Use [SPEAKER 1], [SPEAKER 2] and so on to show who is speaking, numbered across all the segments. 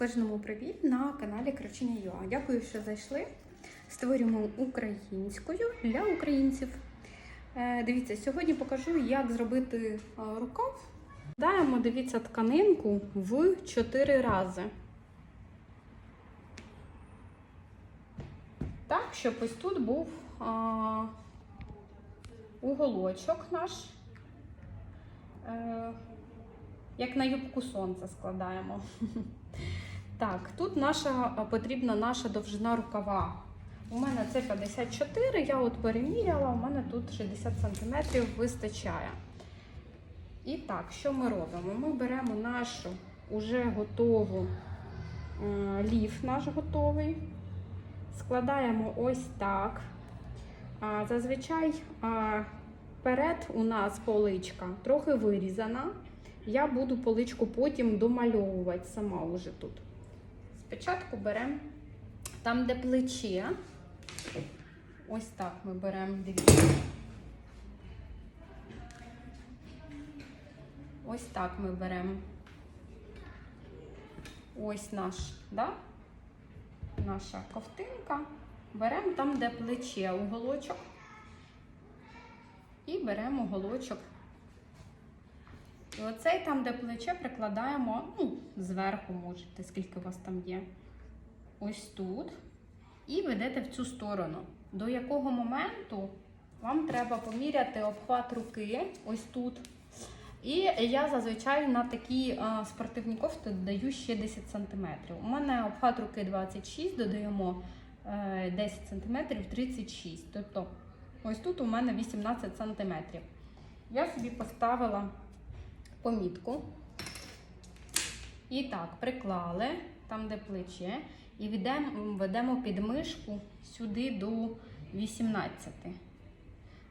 [SPEAKER 1] Кожному привіт на каналі Кручення Юа. Дякую, що зайшли. Створюємо українською для українців. Е, Дивіться, сьогодні покажу, як зробити е, рукав. Даємо, дивіться, тканинку в 4 рази. Так, щоб ось тут був а, уголочок наш. Е, як на юбку сонця складаємо. Так, тут наша потрібна наша довжина рукава. У мене це 54, я от переміряла, у мене тут 60 см вистачає. І так, що ми робимо? Ми беремо нашу уже готову е, ліф наш готовий, складаємо ось так. Зазвичай перед у нас поличка трохи вирізана. Я буду поличку потім домальовувати сама уже тут. Спочатку беремо там, де плече. Ось так ми беремо, дивіться. Ось так ми беремо. Ось наш, да? наша ковтинка. Беремо там, де плече уголочок. І беремо уголочок. І оцей там, де плече, прикладаємо, ну, зверху можете, скільки у вас там є. Ось тут. І ведете в цю сторону. До якого моменту вам треба поміряти обхват руки, ось тут. І я зазвичай на такі спортивні кофти додаю ще 10 см. У мене обхват руки 26, додаємо е, 10 см 36 Тобто, ось тут у мене 18 см. Я собі поставила помітку. І так, приклали там, де плече, і ведемо, ведемо підмишку сюди до 18,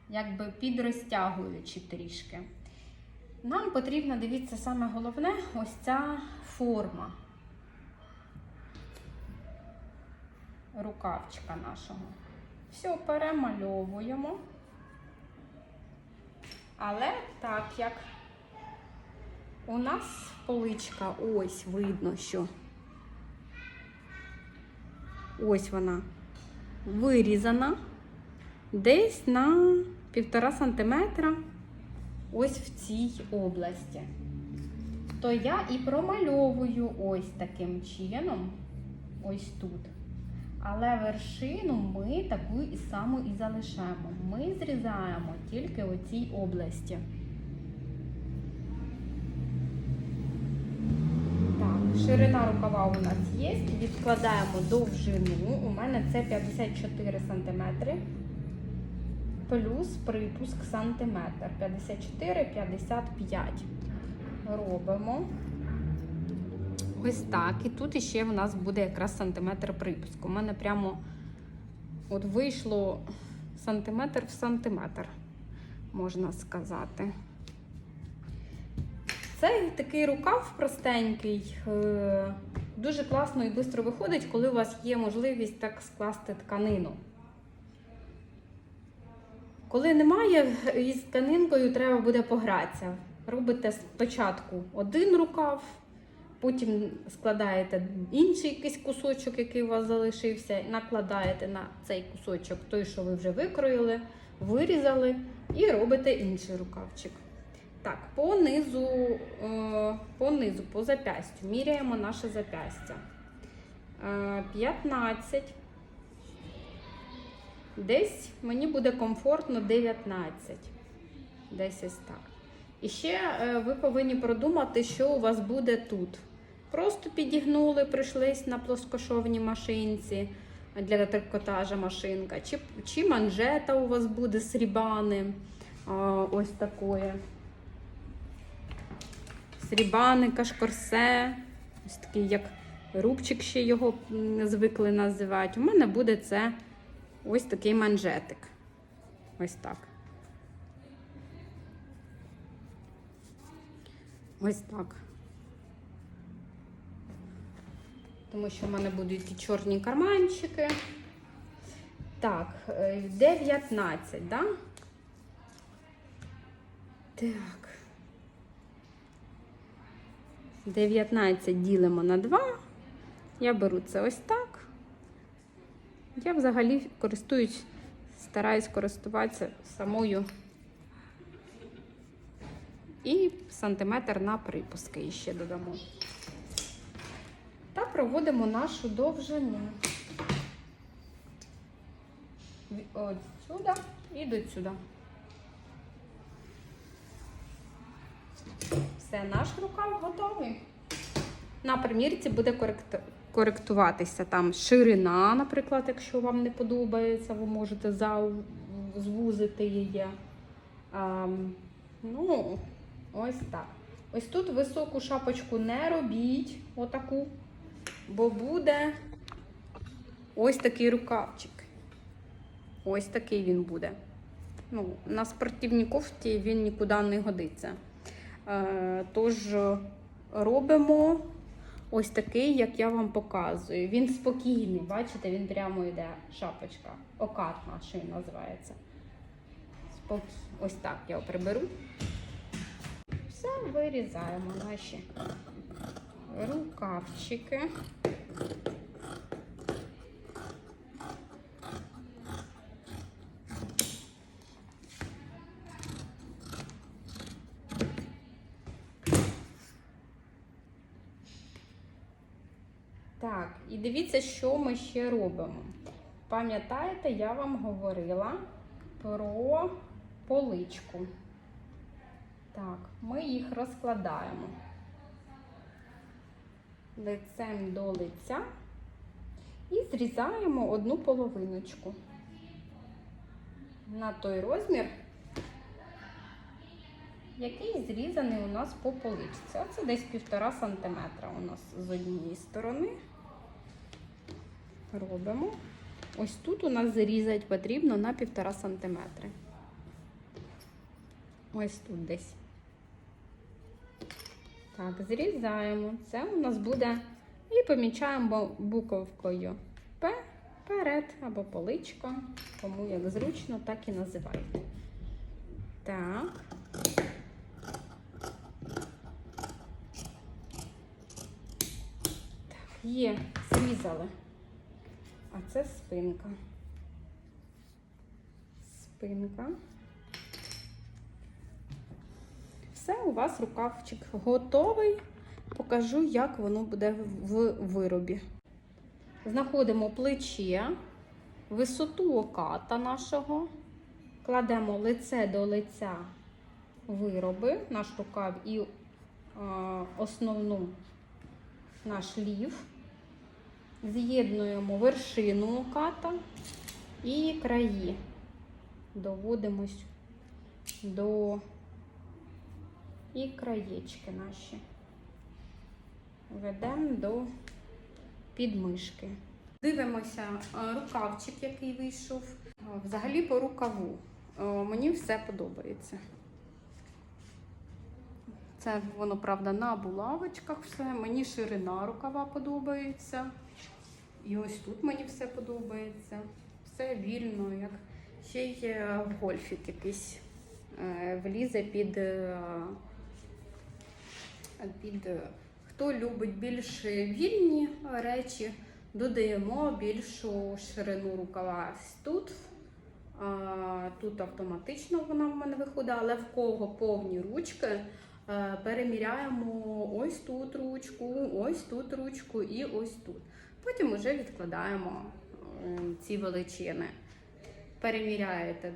[SPEAKER 1] якби підрозтягуючи трішки. Нам потрібно, дивіться, саме головне ось ця форма рукавчика нашого. Все, перемальовуємо. Але так як у нас поличка, ось видно, що ось вона вирізана десь на півтора сантиметра ось в цій області. То я і промальовую ось таким чином, ось тут. Але вершину ми таку і саму і залишаємо. Ми зрізаємо тільки у цій області. Так, ширина рукава у нас є. Відкладаємо довжину. У мене це 54 см. Плюс припуск сантиметр. 54-55. Робимо. Ось так. І тут іще в нас буде якраз сантиметр припуску. У мене прямо от вийшло сантиметр в сантиметр, можна сказати. Цей такий рукав простенький, е, дуже класно і швидко виходить, коли у вас є можливість так скласти тканину. Коли немає, із тканинкою треба буде погратися. Робите спочатку один рукав, потім складаєте інший якийсь кусочок, який у вас залишився, і накладаєте на цей кусочок той, що ви вже викроїли, вирізали, і робите інший рукавчик. Так, по низу, е, по низу, по запястю. Міряємо наше запястя. Е, 15. Десь мені буде комфортно 19. Десь ось так. І ще е, ви повинні продумати, що у вас буде тут. Просто підігнули, прийшлись на плоскошовній машинці для трикотажа машинка. Чи, чи манжета у вас буде срібани. Ось такої срібаника, шкорсе, ось такий, як рубчик ще його звикли називати. У мене буде це ось такий манжетик. Ось так. Ось так. Тому що в мене будуть і чорні карманчики. Так, 19, да? Так. 19 ділимо на 2, Я беру це ось так. Я взагалі користуюсь, стараюсь користуватися самою. І сантиметр на припуски ще додамо. Та проводимо нашу довжину. От сюди і до сюди. Все, наш рукав готовий. На примірці буде корект... коректуватися там ширина, наприклад, якщо вам не подобається, ви можете звузити її. А, ну, ось так. Ось тут високу шапочку не робіть, отаку, бо буде ось такий рукавчик. Ось такий він буде. Ну, на спортивній кофті він нікуди не годиться. Е, Тож робимо ось такий, як я вам показую. Він спокійний, бачите, він прямо йде шапочка. Окатна, що він називається. Ось так я його приберу. Все, вирізаємо наші рукавчики. Так, і дивіться, що ми ще робимо. Пам'ятаєте, я вам говорила про поличку. Так, ми їх розкладаємо лицем до лиця і зрізаємо одну половиночку на той розмір, який зрізаний у нас по поличці. Оце десь півтора сантиметра у нас з однієї сторони. Робимо. Ось тут у нас зарізати потрібно на півтора сантиметри. Ось тут десь. Так, зрізаємо. Це у нас буде і помічаємо буковкою П перед або поличка. Кому як зручно, так і називайте. Так. Так, є, зрізали. А це спинка. Спинка. Все, у вас рукавчик готовий. Покажу, як воно буде в виробі. Знаходимо плече, висоту оката нашого, кладемо лице до лиця вироби, наш рукав і а, основну наш лів. З'єднуємо вершину оката і краї. Доводимось до і краєчки наші. Ведемо до підмишки. Дивимося е, рукавчик, який вийшов. Е, Взагалі по рукаву. Е, Мені все подобається. Це воно, правда, на булавочках все. Мені ширина рукава подобається. І ось тут мені все подобається. Все вільно, як ще є гольфік якийсь е, влізе під, е, під е, хто любить більш вільні речі, додаємо більшу ширину рукава. Тут, тут автоматично вона в мене виходить, але в кого повні ручки. Е, Переміряємо ось тут ручку, ось тут ручку і ось тут. Потім вже відкладаємо ці величини. Переміряєте,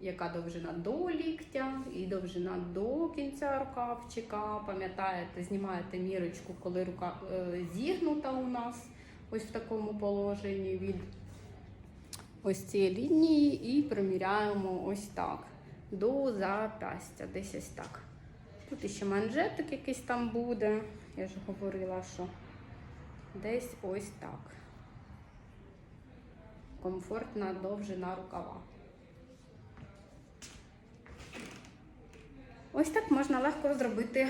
[SPEAKER 1] яка довжина до ліктя і довжина до кінця рукавчика. Пам'ятаєте, знімаєте мірочку, коли рука е, зігнута у нас ось в такому положенні від ось цієї лінії і приміряємо ось так до запястя, десь ось так. Тут ще манжетик якийсь там буде. Я ж говорила, що десь ось так. Комфортна довжина рукава. Ось так можна легко зробити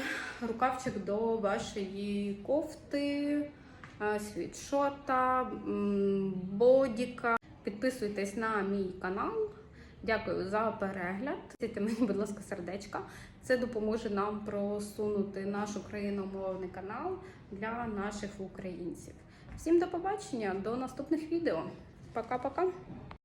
[SPEAKER 1] рукавчик до вашої кофти, е, світшота, бодіка. Підписуйтесь на мій канал. Дякую за перегляд. Ставте мені, будь ласка, сердечка. Це допоможе нам просунути наш україномовний канал для наших українців. Всім до побачення, до наступних відео. Пока-пока.